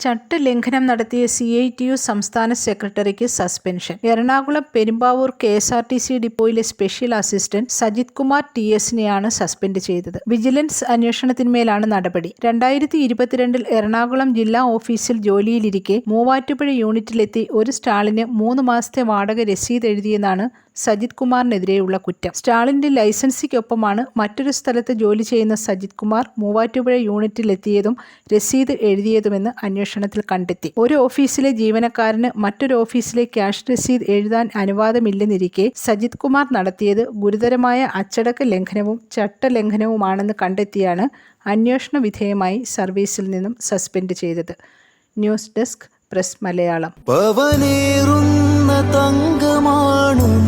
ചട്ടലംഘനം നടത്തിയ C I T U സംസ്ഥാന സെക്രട്ടറിക്ക് suspension. Ernakulam Perumbavoor K S R T C ഡിപ്പോയിലെ special assistant Sajith Kumar T എസിനെയാണ് suspend ചെയ്തത്. Vigilance അന്വേഷണത്തിന്മേലാണ് നടപടി. രണ്ടായിരത്തി ഇരുപത്തിരണ്ടിൽ എറണാകുളം ജില്ലാ ഓഫീസിൽ ജോലിയിലിരിക്കെ മൂവാറ്റുപുഴ യൂണിറ്റിലെത്തി ഒരു സ്റ്റാളിന് മൂന്ന് മാസത്തെ വാടക രസീത് എഴുതിയെന്നാണ് സജിത് കുമാറിനെതിരെയുള്ള കുറ്റം. സ്റ്റാളിന്റെ ലൈസൻസിക്കൊപ്പമാണ് മറ്റൊരു സ്ഥലത്ത് ജോലി ചെയ്യുന്ന സജിത് കുമാർ മൂവാറ്റുപുഴ യൂണിറ്റിലെത്തിയതും രസീത് എഴുതിയതുമെന്ന് അന്വേഷണത്തിൽ കണ്ടെത്തി. ഒരു ഓഫീസിലെ ജീവനക്കാരന് മറ്റൊരു ഓഫീസിലെ ക്യാഷ് രസീത് എഴുതാൻ അനുവാദമില്ലെന്നിരിക്കെ സജിത് കുമാർ നടത്തിയത് ഗുരുതരമായ അച്ചടക്ക ലംഘനവും ചട്ടലംഘനവുമാണെന്ന് കണ്ടെത്തിയാണ് അന്വേഷണ വിധേയമായി സർവീസിൽ നിന്നും സസ്പെൻഡ് ചെയ്തത്. News desk press Malayalam. തങ്കമാണു